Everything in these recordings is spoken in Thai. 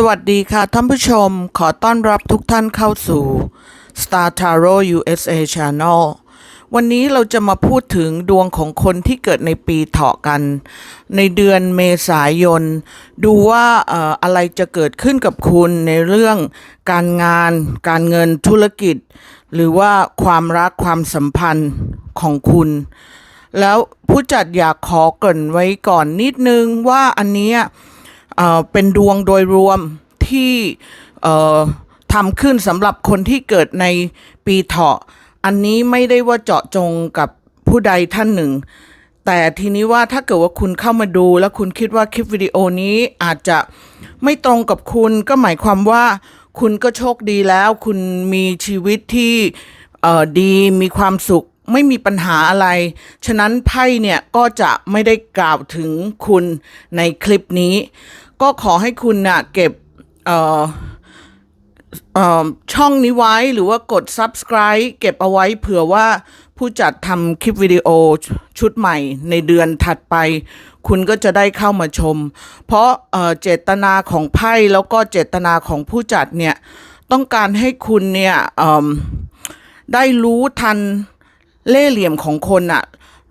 สวัสดีค่ะท่านผู้ชมขอต้อนรับทุกท่านเข้าสู่ Star Tarot USA Channel วันนี้เราจะมาพูดถึงดวงของคนที่เกิดในปีเถาะกัน ในเดือนเมษายน ดูว่าอออะไรจะเกิดขึ้นกับคุณในเรื่องการงาน การเงินธุรกิจ หรือว่าความรักความสัมพันธ์ของคุณแล้วผู้จัดอยากขอเกริ่นไว้ก่อนนิดนึงว่าอันนี้ เอ่อเป็นดวงโดยรวมที่เอ่อทำขึ้นสำหรับคนที่เกิดในปีเถาะ อันนี้ไม่ได้ว่าเจาะจงกับผู้ใดท่านหนึ่ง แต่ทีนี้ว่าถ้าเกิดว่าคุณเข้ามาดู แล้วคุณคิดว่าคลิปวิดีโอนี้อาจจะไม่ตรงกับคุณก็หมายความว่าคุณก็โชคดีแล้ว คุณมีชีวิตที่เอ่อดีมีความสุขไม่มีปัญหาอะไร ฉะนั้นไพ่เนี่ยก็จะไม่ได้กล่าวถึงคุณในคลิปนี้ ก็ขอให้คุณน่ะเก็บเอ่อเอ่อช่องนี้ไว้หรือว่ากด subscribe เก็บเอาไว้เผื่อว่าผู้จัดทำคลิปวิดีโอชุดใหม่ในเดือนถัดไป คุณก็จะได้เข้ามาชม เพราะเเจตนาของไพ่แล้วก็เจตนาของผู้จัดเนี่ย ต้องการให้คุณเนี่ยได้รู้ทันเล่เหลี่ยมของคนอะ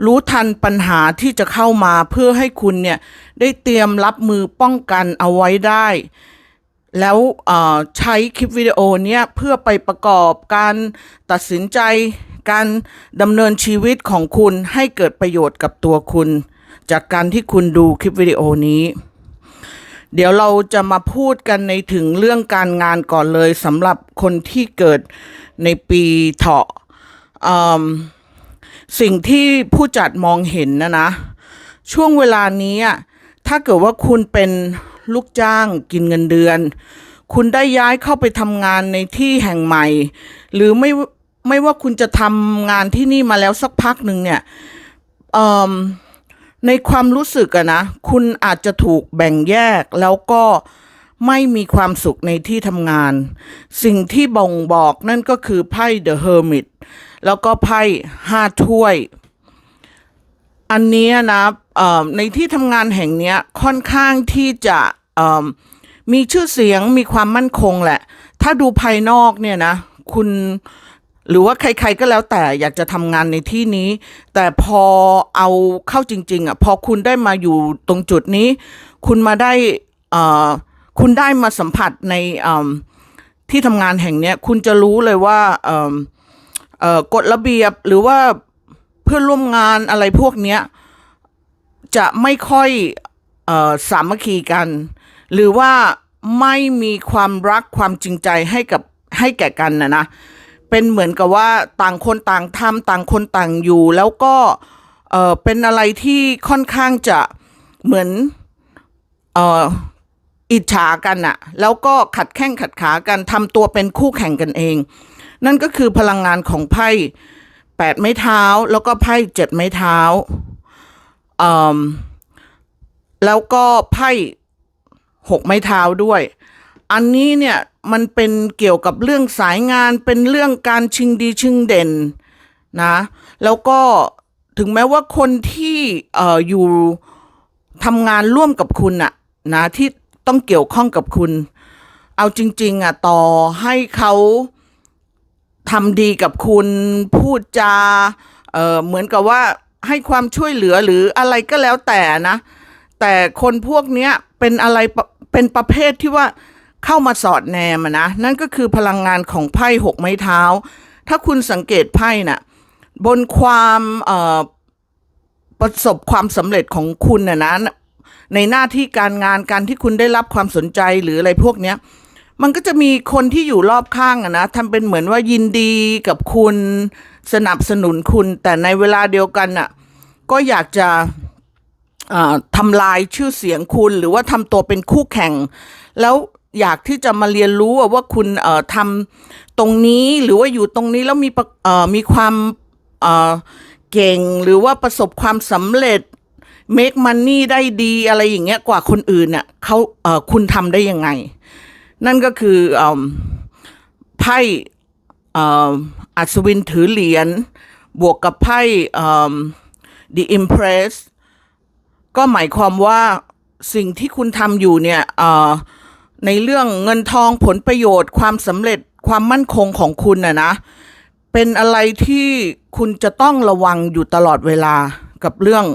รู้ทันปัญหาที่จะเข้ามาเพื่อให้คุณเนี่ยได้เตรียมรับมือป้องกันเอาไว้ได้ แล้วใช้คลิปวิดีโอเนี้ยเพื่อไปประกอบการตัดสินใจการดำเนินชีวิตของคุณให้เกิดประโยชน์กับตัวคุณ จากการที่คุณดูคลิปวิดีโอนี้ เดี๋ยวเราจะมาพูดกันในถึงเรื่องการงานก่อนเลยสำหรับคนที่เกิดในปีเถาะอืม สิ่งที่ผู้จัดมองเห็นนะนะ ช่วงเวลานี้อะถ้าเกิดว่าคุณเป็นลูกจ้างกินเงินเดือน คุณได้ย้ายเข้าไปทำงานในที่แห่งใหม่ หรือไม่ไม่ว่าคุณจะทำงานที่นี่มาแล้วสักพักหนึ่งเนี่ยเอิ่มในความรู้สึกอะนะ คุณอาจจะถูกแบ่งแยกแล้วก็ไม่มีความสุขในที่ทำงาน สิ่งที่บ่งบอกนั่นก็คือไพ่ The Hermit แล้วก็ไพ่ห้าถ้วย อันนี้นะเอ่อในที่ทำงานแห่งนี้ค่อนข้างที่จะเอิ่มมีชื่อเสียงมีความมั่นคงแหละ ถ้าดูภายนอกเนี่ยนะ คุณหรือว่าใครๆก็แล้วแต่อยากจะทำงานในที่นี้ แต่พอเอาเข้าจริง ๆอะพอคุณได้มาอยู่ตรงจุดนี้ คุณมาได้เอ่อคุณได้มาสัมผัสในเอิ่มที่ทำงานแห่งนี้คุณจะรู้เลยว่า เอ่อกฎระเบียบหรือว่าเพื่อนร่วมงานอะไรพวกเนี้ย จะไม่ค่อยเอ่อสามัคคีกัน หรือว่าไม่มีความรักความจริงใจให้กับให้แก่กันนะนะเป็นเหมือนกับว่าต่างคนต่างทำต่างคนต่างอยู่ แล้วก็เออเป็นอะไรที่ค่อนข้างจะเหมือนเอออิจฉากันอะแล้วก็ขัดแข้งขัดขากันทำตัวเป็นคู่แข่งกันเอง นั่นก็คือพลังงานของไพ่แปดไม้เท้า แล้วก็ไพ่เจ็ดไม้เท้าแล้วก็ไพ่หกไม้เท้าด้วย อันนี้เนี่ยมันเป็นเกี่ยวกับเรื่องสายงานเป็นเรื่องการชิงดีชิงเด่นนะแล้วก็ถึงแม้ว่าคนที่เอ่ออยู่ทำงานร่วมกับคุณอะนะที่ต้องเกี่ยวข้องกับคุณ เอาจริง ๆอะต่อให้เขา ทำดีกับคุณพูดจาเออเหมือนกับว่าให้ความช่วยเหลือหรืออะไรก็แล้วแต่นะ แต่คนพวกเนี้ยเป็นอะไรเป็นประเภทที่ว่าเข้ามาสอดแนมนะ นั่นก็คือพลังงานของไพ่หกไม้เท้า ถ้าคุณสังเกตไพ่น่ะบนความประสบความสำเร็จของคุณน่ะนะในหน้าที่การงานการที่คุณได้รับความสนใจหรืออะไรพวกเนี้ย มันก็จะมีคนที่อยู่รอบข้างอะนะทำเป็นเหมือนว่ายินดีกับคุณสนับสนุนคุณ แต่ในเวลาเดียวกันน่ะก็อยากจะทำลายชื่อเสียงคุณ หรือว่าทำตัวเป็นคู่แข่ง แล้วอยากที่จะมาเรียนรู้ว่าคุณทำตรงนี้หรือว่าอยู่ตรงนี้แล้วมีมีความเก่งหรือว่าประสบความสำเร็จ make money ได้ดีอะไรอย่างเงี้ยกว่าคนอื่นน่ะเขาคุณทำได้ยังไง นั่นก็คือไพ่อัศวินถือเหรียญบวกกับไพ่เอิ่ม The Impress ก็หมายความว่าสิ่งที่คุณทำอยู่เนี่ยในเรื่องเงินทองผลประโยชน์ ความสำเร็จความมั่นคงของคุณน่ะนะ เป็นอะไรที่คุณจะต้องระวังอยู่ตลอดเวลากับเรื่อง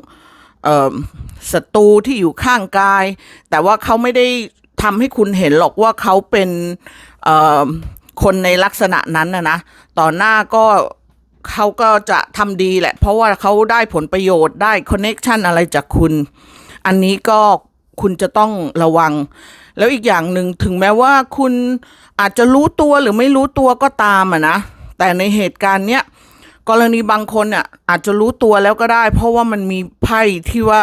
ศัตรูที่อยู่ข้างกาย แต่ว่าเขาไม่ได้ ทำให้คุณเห็นหรอกว่าเขาเป็นคนในลักษณะนั้นนะนะ ต่อหน้าก็เขาก็จะทำดีแหละ เพราะว่าเขาได้ผลประโยชน์ได้คอนเน็ชันอะไรจากคุณ อันนี้ก็คุณจะต้องระวัง แล้วอีกอย่างหนึ่งถึงแม้ว่าคุณอาจจะรู้ตัวหรือไม่รู้ตัวก็ตามอะนะ แต่ในเหตุการณ์เนี้ยกรณีบางคนเนี่ยอาจจะรู้ตัวแล้วก็ได้ เพราะว่ามันมีไพ่ที่ว่า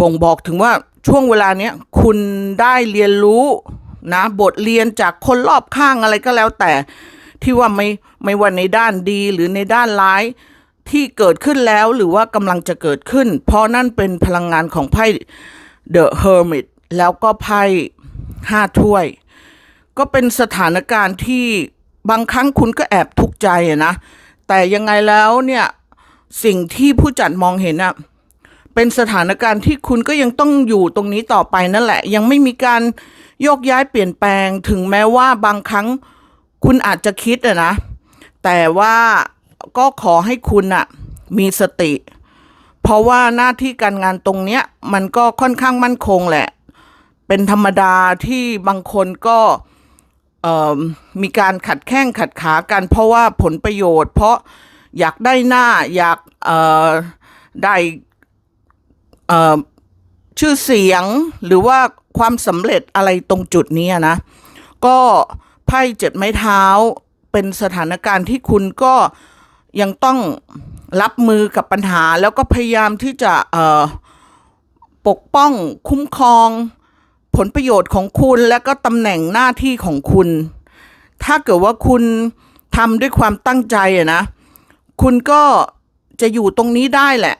บ่งบอกถึงว่าช่วงเวลาเนี้ยคุณได้เรียนรู้นะบทเรียนจากคนรอบข้างอะไรก็แล้วแต่ ที่ว่าไม่ไม่ว่าในด้านดีหรือในด้านร้ายที่เกิดขึ้นแล้วหรือว่ากำลังจะเกิดขึ้น เพราะนั่นเป็นพลังงานของไพ่ The Hermit แล้วก็ไพ่ห้าถ้วย ก็เป็นสถานการณ์ที่บางครั้งคุณก็แอบทุกข์ใจอะนะ แต่ยังไงแล้วเนี่ย สิ่งที่ผู้จัดมองเห็นอะ เป็นสถานการณ์ที่คุณก็ยังต้องอยู่ตรงนี้ต่อไปนั่นแหละ ยังไม่มีการโยกย้ายเปลี่ยนแปลงถึงแม้ว่าบางครั้งคุณอาจจะคิดอะนะ แต่ว่าก็ขอให้คุณอะมีสติ เพราะว่าหน้าที่การงานตรงเนี้ย มันก็ค่อนข้างมั่นคงแหละ เป็นธรรมดาที่บางคนก็เอ่อมีการขัดแข้งขัดขากัน เพราะว่าผลประโยชน์ เพราะอยากได้หน้าอยากเอ่อได้ ชื่อเสียงหรือว่าความสำเร็จอะไรตรงจุดนี้นะ ก็ไพ่เจ็ดไม้เท้าเป็นสถานการณ์ที่คุณก็ยังต้องรับมือกับปัญหา แล้วก็พยายามที่จะปกป้องคุ้มครองผลประโยชน์ของคุณและก็ตำแหน่งหน้าที่ของคุณ ถ้าเกิดว่าคุณทำด้วยความตั้งใจนะ คุณก็จะอยู่ตรงนี้ได้แหละ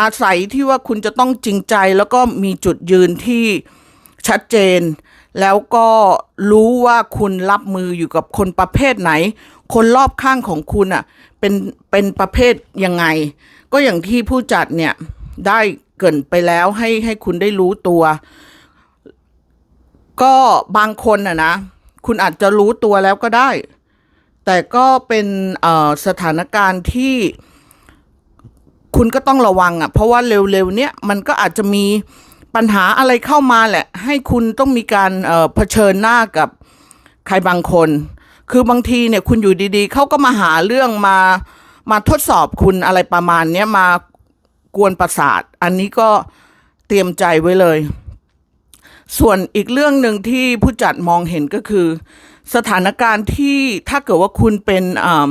อาศัยที่ว่าคุณจะต้องจริงใจแล้วก็มีจุดยืนที่ชัดเจน แล้วก็รู้ว่าคุณรับมืออยู่กับคนประเภทไหน คนรอบข้างของคุณอะเป็นเป็นประเภทยังไง ก็อย่างที่ผู้จัดเนี่ยได้เกินไปแล้วให้ให้คุณได้รู้ตัว ก็บางคนอะนะ คุณอาจจะรู้ตัวแล้วก็ได้ แต่ก็เป็นสถานการณ์ที่ คุณก็ต้องระวังอะ เพราะว่าเร็วๆเนี้ยมันก็อาจจะมีปัญหาอะไรเข้ามาแหละ ให้คุณต้องมีการเอ่อเผชิญหน้ากับใครบางคน คือบางทีเนี่ยคุณอยู่ดีๆ เขาก็มาหาเรื่องมามาทดสอบคุณอะไรประมาณเนี้ยมากวนประสาท อันนี้ก็เตรียมใจไว้เลย ส่วนอีกเรื่องหนึ่งที่ผู้จัดมองเห็นก็คือ สถานการณ์ที่ถ้าเกิดว่าคุณเป็นอ่า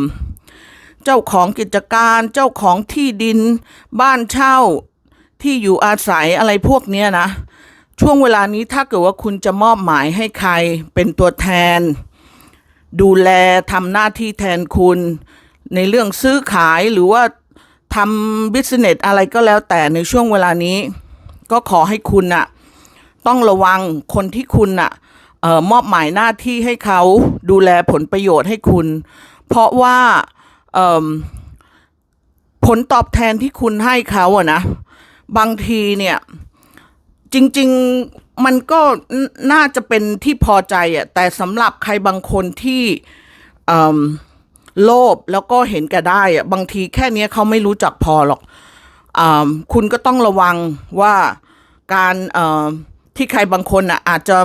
เจ้าของกิจการเจ้าของที่ดิน บ้านเช่าที่อยู่อาศัยอะไรพวกเนี้ยนะ ช่วงเวลานี้ถ้าเกิดว่าคุณจะมอบหมายให้ใครเป็นตัวแทน ดูแลทำหน้าที่แทนคุณ ในเรื่องซื้อขายหรือว่าทำบิสเนสอะไรก็แล้วแต่ในช่วงเวลานี้ ก็ขอให้คุณน่ะต้องระวังคนที่คุณน่ะเอ่อมอบหมายหน้าที่ให้เขาดูแลผลประโยชน์ให้คุณ เพราะว่า ผลตอบแทนที่คุณให้เขาอะนะ บางทีเนี่ย จริง ๆ มันก็น่าจะเป็นที่พอใจอะแต่สำหรับใครบางคนที่โลภแล้วก็เห็นแก่ได้อะบางทีแค่นี้เขาไม่รู้จักพอหรอกอคุณก็ต้องระวังว่าการที่ใครบางคนอะอาจจะ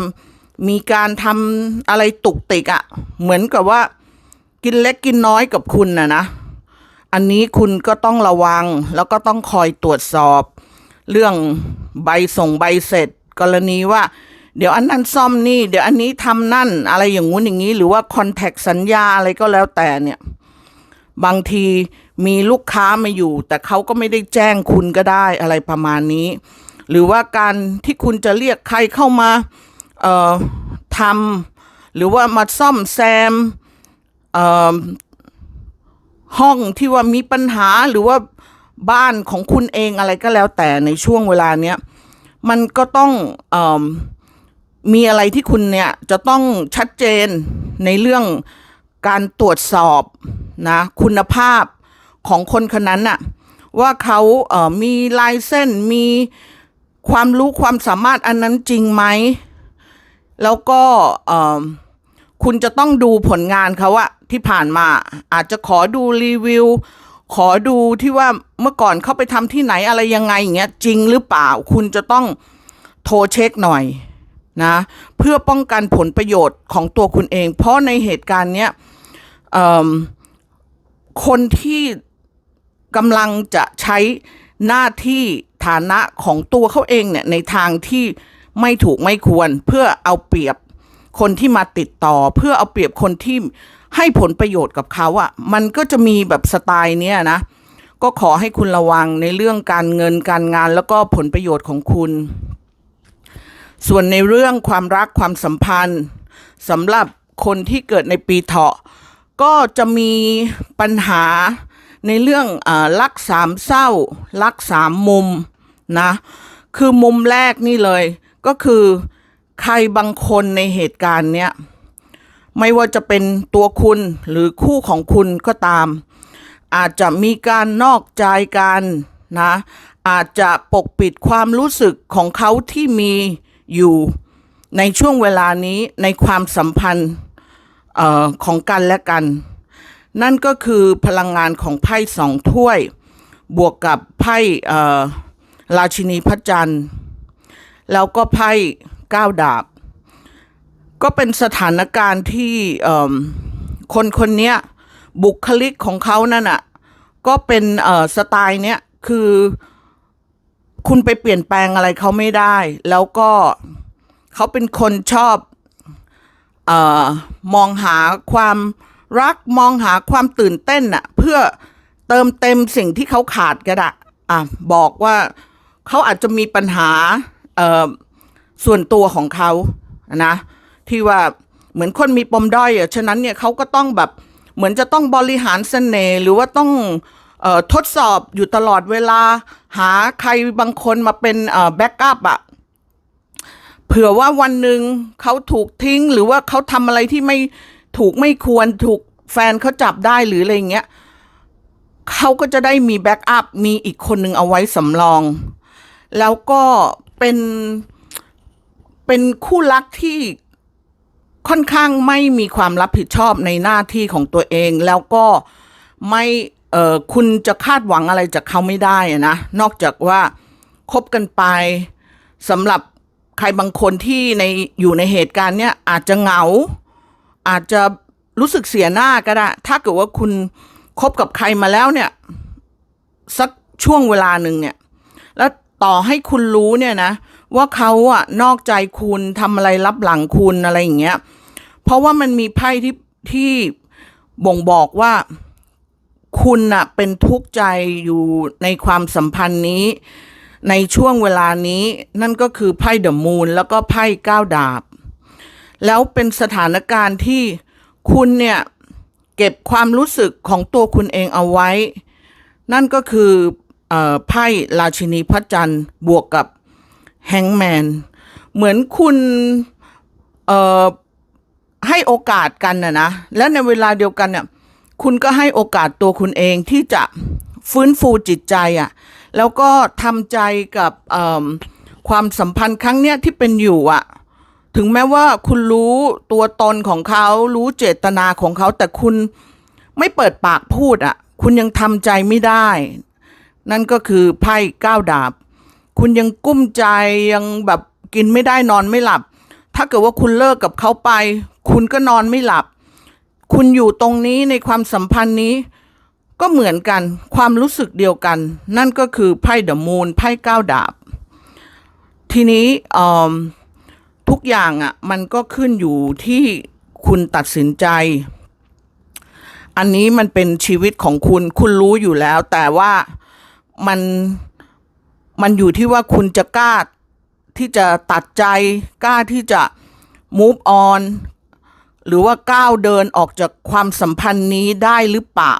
มีการทำอะไรตุกติกอะเหมือนกับว่า กินเล็กกินน้อยกับคุณนะนะ อันนี้คุณก็ต้องระวังแล้วก็ต้องคอยตรวจสอบ เรื่องใบส่งใบเสร็จ กรณีว่า เดี๋ยวอันนั้นซ่อมนี่ เดี๋ยวอันนี้ทำนั่น อะไรอย่างงู้นอย่างนี้ หรือว่าคอนแทคสัญญาอะไรก็แล้วแต่เนี่ย บางทีมีลูกค้ามาอยู่ แต่เขาก็ไม่ได้แจ้งคุณก็ได้อะไรประมาณนี้ หรือว่าการที่คุณจะเรียกใครเข้ามา เอ่อทำหรือว่ามาซ่อมแซม ห้องที่ว่ามีปัญหาหรือว่าบ้านของคุณเองอะไรก็แล้วแต่ในช่วงเวลาเนี้ยมันก็ต้องอมีอะไรที่คุณเนี่ยจะต้องชัดเจนในเรื่องการตรวจสอบนะคุณภาพของคนคนนั้นน่ะว่าเขาเอ่อมีลายเส้นมีความรู้ความสามารถอันนั้นจริงไหม แล้วก็คุณจะต้องดูผลงานเขาอะ ที่ผ่านมาอาจจะขอดูรีวิว ขอดูที่ว่าเมื่อก่อนเขาไปทำที่ไหนอะไรยังไงอย่างเงี้ยจริงหรือเปล่าคุณจะต้องโทรเช็คหน่อยนะเพื่อป้องกันผลประโยชน์ของตัวคุณเอง เพราะในเหตุการณ์เนี้ยคนที่กำลังจะใช้หน้าที่ฐานะของตัวเขาเองเนี่ยในทางที่ไม่ถูกไม่ควร เพื่อเอาเปรียบคนที่มาติดต่อ เพื่อเอาเปรียบคนที่ ให้ผลประโยชน์กับเขาอะ่ะ มันก็จะมีแบบสไตล์เนี้ยนะ ก็ขอให้คุณระวังในเรื่องการเงินการงานแล้วก็ผลประโยชน์ของคุณ ส่วนในเรื่องความรักความสัมพันธ์สำหรับคนที่เกิดในปีเถาะ ก็จะมีปัญหาในเรื่องอารักสามเศร้า รักสามมุมนะ คือมุมแรกนี่เลย ก็คือใครบางคนในเหตุการณ์เนี้ย ไม่ว่าจะเป็นตัวคุณหรือคู่ของคุณก็ตาม อาจจะมีการนอกใจกันนะอาจจะปกปิดความรู้สึกของเขาที่มีอยู่ในช่วงเวลานี้ในความสัมพันธ์ออของกันและกัน นั่นก็คือพลังงานของไพ่สองถ้วย บวกกับไพ่ราชินีพระจันทร์ แล้วก็ไพ่ก้าวดาบ ก็เป็นสถานการณ์ที่คนคนเนี้ยบุคลิกของเขานั่นอะก็เป็นสไตล์เนี้ยคือคุณไปเปลี่ยนแปลงอะไรเขาไม่ได้ แล้วก็เขาเป็นคนชอบออมองหาความรักมองหาความตื่นเต้นน่ะเพื่อเติมเต็มสิ่งที่เขาขาดก็ได้อะบอกว่าเขาอาจจะมีปัญหาส่วนตัวของเขานะ ที่ว่าเหมือนคนมีปมด้อยอะฉะนั้นเนี่ยเขาก็ต้องแบบเหมือนจะต้องบริหารเสน่ห์หรือว่าต้องออทดสอบอยู่ตลอดเวลา หาใครบางคนมาเป็นแบ็กอัพอะเผื่อว่าวันหนึ่งเขาถูกทิ้งหรือว่าเขาทำอะไรที่ไม่ถูกไม่ควรถูกแฟนเขาจับได้หรืออะไรเงี้ยเขาก็จะได้มีแบ็กอัพมีอีกคนหนึ่งเอาไว้สำรอง แล้วก็เป็นเป็นคู่รักที่ ค่อนข้างไม่มีความรับผิดชอบในหน้าที่ของตัวเอง แล้วก็ไม่เออคุณจะคาดหวังอะไรจากเขาไม่ได้นะ นอกจากว่าคบกันไปสำหรับใครบางคนที่ในอยู่ในเหตุการณ์เนี้ยอาจจะเหงา อาจจะรู้สึกเสียหน้าก็ได้ ถ้าเกิดว่าคุณคบกับใครมาแล้วเนี่ยสักช่วงเวลาหนึ่งเนี่ย แล้วต่อให้คุณรู้เนี่ยนะ ว่าเขาอะนอกใจคุณทำอะไรรับหลังคุณอะไรอย่างเงี้ย เพราะว่ามันมีไพ่ที่ที่บ่งบอกว่า คุณน่ะเป็นทุกข์ใจอยู่ในความสัมพันธ์นี้ ในช่วงเวลานี้นั่นก็คือไพ่เดอะมูนแล้วก็ไพ่ก้าวดาบ แล้วเป็นสถานการณ์ที่คุณเนี่ย เก็บความรู้สึกของตัวคุณเองเอาไว้ นั่นก็คืออไพ่ราชินีพระจันทร์บวกกับ แฮงแมนเหมือนคุณเอ่อให้โอกาสกันนะนะ และในเวลาเดียวกันเนี่ยคุณก็ให้โอกาสตัวคุณเองที่จะฟื้นฟูจิตใจอะ่ะแล้วก็ทำใจกับความสัมพันธ์ครั้งเนี้ยที่เป็นอยู่อะถึงแม้ว่าคุณรู้ตัวตนของเขารู้เจตนาของเขา แต่คุณไม่เปิดปากพูดอะ คุณยังทำใจไม่ได้ นั่นก็คือไพ่ก้าวดาบ คุณยังกุ้มใจยังแบบกินไม่ได้นอนไม่หลับ ถ้าเกิดว่าคุณเลิกกับเขาไป คุณก็นอนไม่หลับ คุณอยู่ตรงนี้ในความสัมพันธ์นี้ ก็เหมือนกันความรู้สึกเดียวกัน นั่นก็คือไพ่เดอะมูนไพ่ก้าวดาบ ทีนี้ทุกอย่างอะมันก็ขึ้นอยู่ที่คุณตัดสินใจ อันนี้มันเป็นชีวิตของคุณ คุณรู้อยู่แล้ว แต่ว่ามัน มันอยู่ที่ว่าคุณจะกล้าที่จะตัดใจ กล้าที่จะ move on หรือว่าก้าวเดินออกจากความสัมพันธ์นี้ได้หรือเปล่า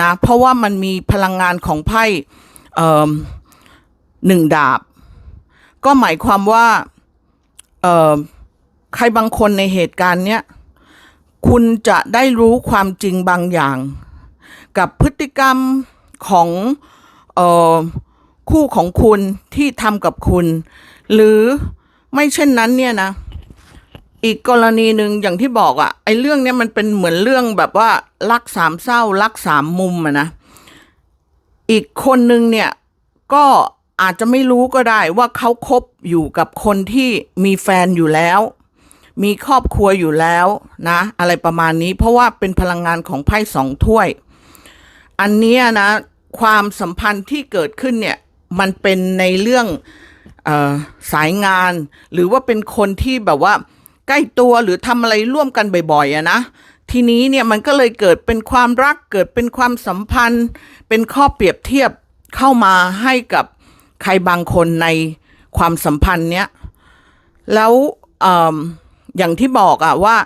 นะเพราะว่ามันมีพลังงานของไพ่เอิ่มหนึ่งดาบ ก็หมายความว่าเอ่อใครบางคนในเหตุการณ์เนี้ยคุณจะได้รู้ความจริงบางอย่าง กับพฤติกรรมของเอ่อ คู่ของคุณที่ทำกับคุณ หรือไม่เช่นนั้นเนี่ยนะ อีกกรณีหนึ่งอย่างที่บอกอะไอ้เรื่องเนี้ยมันเป็นเหมือนเรื่องแบบว่ารักสามเศร้ารักสามมุมอะนะอีกคนนึงเนี่ยก็อาจจะไม่รู้ก็ได้ว่าเขาคบอยู่กับคนที่มีแฟนอยู่แล้ว มีครอบครัวอยู่แล้วนะ อะไรประมาณนี้ เพราะว่าเป็นพลังงานของไพ่สองถ้วย อันนี้นะ ความสัมพันธ์ที่เกิดขึ้นเนี่ย มันเป็นในเรื่องอสายงาน หรือว่าเป็นคนที่แบบว่า ใกล้ตัวหรือทำอะไรร่วมกันบ่อยๆอะนะทีนี้เนี่ยมันก็เลยเกิดเป็นความรักเกิดเป็นความสัมพันธ์ เป็นข้อเปรียบเทียบเข้ามาให้กับใครบางคนในความสัมพันธ์เนี้ยแล้วออย่างที่บอกอะว่า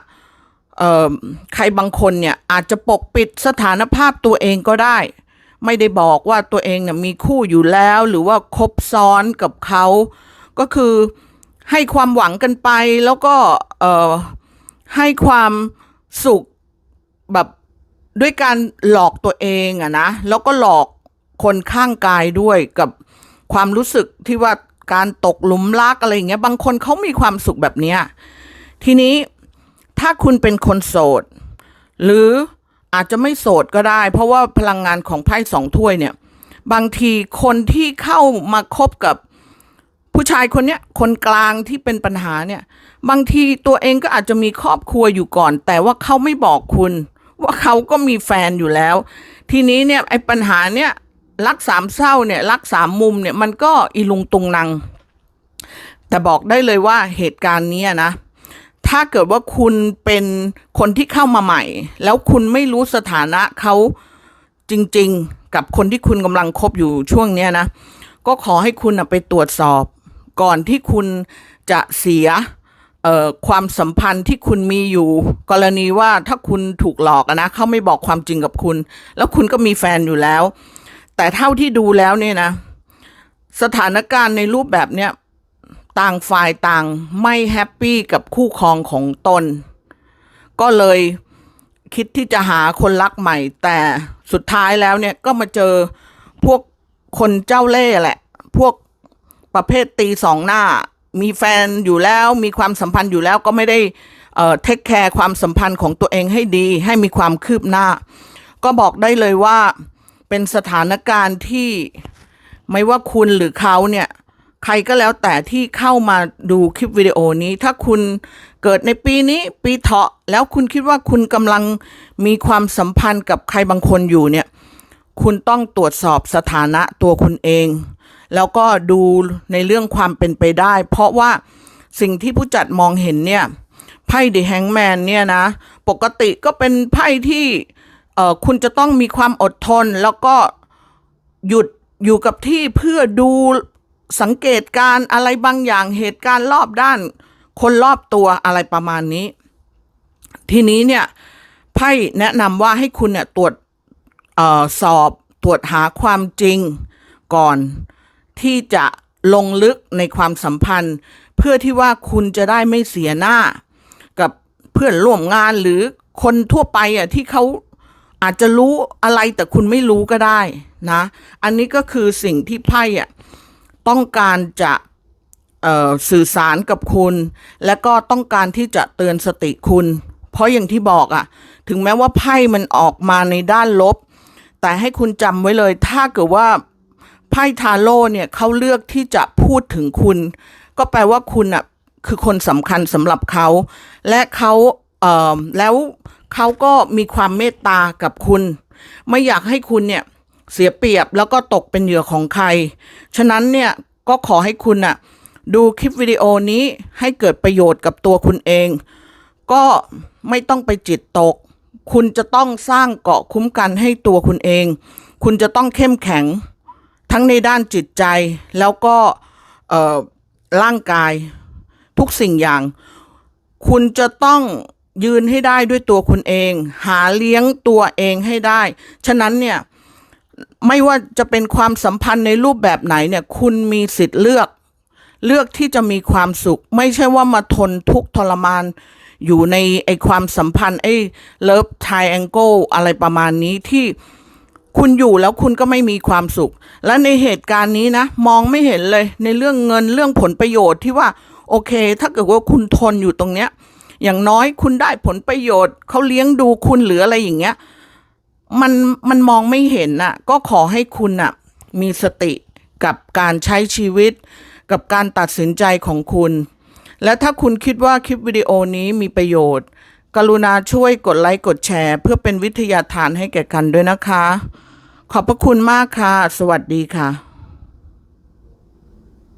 ใครบางคนเนี่ยอาจจะปกปิดสถานภาพตัวเองก็ได้ ไม่ได้บอกว่าตัวเองเนี่ยมีคู่อยู่แล้ว หรือว่าคบซ้อนกับเขา ก็คือให้ความหวังกันไปแล้วก็เอ่อให้ความสุขแบบด้วยการหลอกตัวเองอะนะแล้วก็หลอกคนข้างกายด้วยกับความรู้สึกที่ว่าการตกหลุมรักอะไรอย่างเงี้ยบางคนเขามีความสุขแบบเนี้ยทีนี้ถ้าคุณเป็นคนโสด หรือ อาจจะไม่โสดก็ได้ เพราะว่าพลังงานของไพ่สองถ้วยเนี่ย บางทีคนที่เข้ามาคบกับผู้ชายคนเนี้ยคนกลางที่เป็นปัญหาเนี่ย บางทีตัวเองก็อาจจะมีครอบครัวอยู่ก่อน แต่ว่าเขาไม่บอกคุณ ว่าเขาก็มีแฟนอยู่แล้ว ทีนี้เนี่ยไอ้ปัญหาเนี่ยรักสามเศร้าเนี่ยรักสามมุมเนี่ยมันก็อีลุงตุงนางแต่บอกได้เลยว่าเหตุการณ์นี้นะ ถ้าเกิดว่าคุณเป็นคนที่เข้ามาใหม่ แล้วคุณไม่รู้สถานะเขาจริง ๆ กับคนที่คุณกำลังคบอยู่ช่วงเนี้ยนะ ก็ขอให้คุณไปตรวจสอบ ก่อนที่คุณจะเสียความสัมพันธ์ที่คุณมีอยู่ กรณีว่าถ้าคุณถูกหลอกนะเขาไม่บอกความจริงกับคุณ แล้วคุณก็มีแฟนอยู่แล้ว แต่เท่าที่ดูแล้วเนี่ยนะ สถานการณ์ในรูปแบบเนี้ย ต่างฝ่ายต่างไม่แฮปปี้กับคู่ครองของตน ก็เลยคิดที่จะหาคนรักใหม่ แต่สุดท้ายแล้วเนี่ยก็มาเจอพวกคนเจ้าเล่ห์แหละ พวกประเภทตีสองหน้า มีแฟนอยู่แล้วมีความสัมพันธ์อยู่แล้วก็ไม่ได้เอ่อเทคแคร์ความสัมพันธ์ของตัวเองให้ดี ให้มีความคืบหน้า ก็บอกได้เลยว่าเป็นสถานการณ์ที่ไม่ว่าคุณหรือเขาเนี่ย ใครก็แล้วแต่ที่เข้ามาดูคลิปวิดีโอนี้ ถ้าคุณเกิดในปีนี้ปีเถาะ แล้วคุณคิดว่าคุณกำลังมีความสัมพันธ์กับใครบางคนอยู่เนี่ย คุณต้องตรวจสอบสถานะตัวคุณเอง แล้วก็ดูในเรื่องความเป็นไปได้ เพราะว่าสิ่งที่ผู้จัดมองเห็นเนี่ยไพ่เดอะแฮงแมนเนี่ยนะ ปกติก็เป็นไพ่ที่คุณจะต้องมีความอดทนแล้วก็หยุดอยู่กับที่เพื่อดู สังเกตการอะไรบางอย่างเหตุการณ์รอบด้าน คนรอบตัวอะไรประมาณนี้ ทีนี้เนี่ยไพ่แนะนำว่าให้คุณเนี่ยตรวจออสอบตรวจหาความจริงก่อนที่จะลงลึกในความสัมพันธ์ เพื่อที่ว่าคุณจะได้ไม่เสียหน้า กับเพื่อนร่วมงานหรือคนทั่วไปอะที่เขาอาจจะรู้อะไรแต่คุณไม่รู้ก็ได้นะ อันนี้ก็คือสิ่งที่ไพ่อะ ต้องการจะสื่อสารกับคุณ และก็ต้องการที่จะเตือนสติคุณ เพราะอย่างที่บอกอะถึงแม้ว่าไพ่มันออกมาในด้านลบ แต่ให้คุณจำไว้เลย ถ้าเกิดว่าไพ่ทาโร่เนี่ยเขาเลือกที่จะพูดถึงคุณ ก็แปลว่าคุณอะคือคนสำคัญสำหรับเขา และเขาเออแล้วเขาก็มีความเมตตากับคุณ ไม่อยากให้คุณเนี่ย เสียเปรียบแล้วก็ตกเป็นเหยื่อของใคร ฉะนั้นเนี่ยก็ขอให้คุณอะดูคลิปวิดีโอนี้ให้เกิดประโยชน์กับตัวคุณเอง ก็ไม่ต้องไปจิตตก คุณจะต้องสร้างเกาะคุ้มกันให้ตัวคุณเอง คุณจะต้องเข้มแข็ง ทั้งในด้านจิตใจแล้วก็ร่างกายทุกสิ่งอย่าง คุณจะต้องยืนให้ได้ด้วยตัวคุณเอง หาเลี้ยงตัวเองให้ได้ ฉะนั้นเนี่ย ไม่ว่าจะเป็นความสัมพันธ์ในรูปแบบไหนเนี่ย คุณมีสิทธิ์เลือก เลือกที่จะมีความสุข ไม่ใช่ว่ามาทนทุกทรมาน อยู่ในไอความสัมพันธ์ไอเลิฟไทแองเกิลอะไรประมาณนี้ที่คุณอยู่แล้วคุณก็ไม่มีความสุข และในเหตุการณ์นี้นะ มองไม่เห็นเลยในเรื่องเงินเรื่องผลประโยชน์ที่ว่า โอเค ถ้าเกิดว่าคุณทนอยู่ตรงเนี้ย อย่างน้อยคุณได้ผลประโยชน์เขาเลี้ยงดูคุณหรืออะไรอย่างเงี้ย มันมันมองไม่เห็นน่ะ ก็ขอให้คุณน่ะมีสติกับการใช้ชีวิต กับการตัดสินใจของคุณ และถ้าคุณคิดว่าคลิปวิดีโอนี้มีประโยชน์ กรุณาช่วยกดไลค์กดแชร์ เพื่อเป็นวิทยาทานให้แก่กันด้วยนะคะ ขอบพระคุณมากค่ะ สวัสดีค่ะ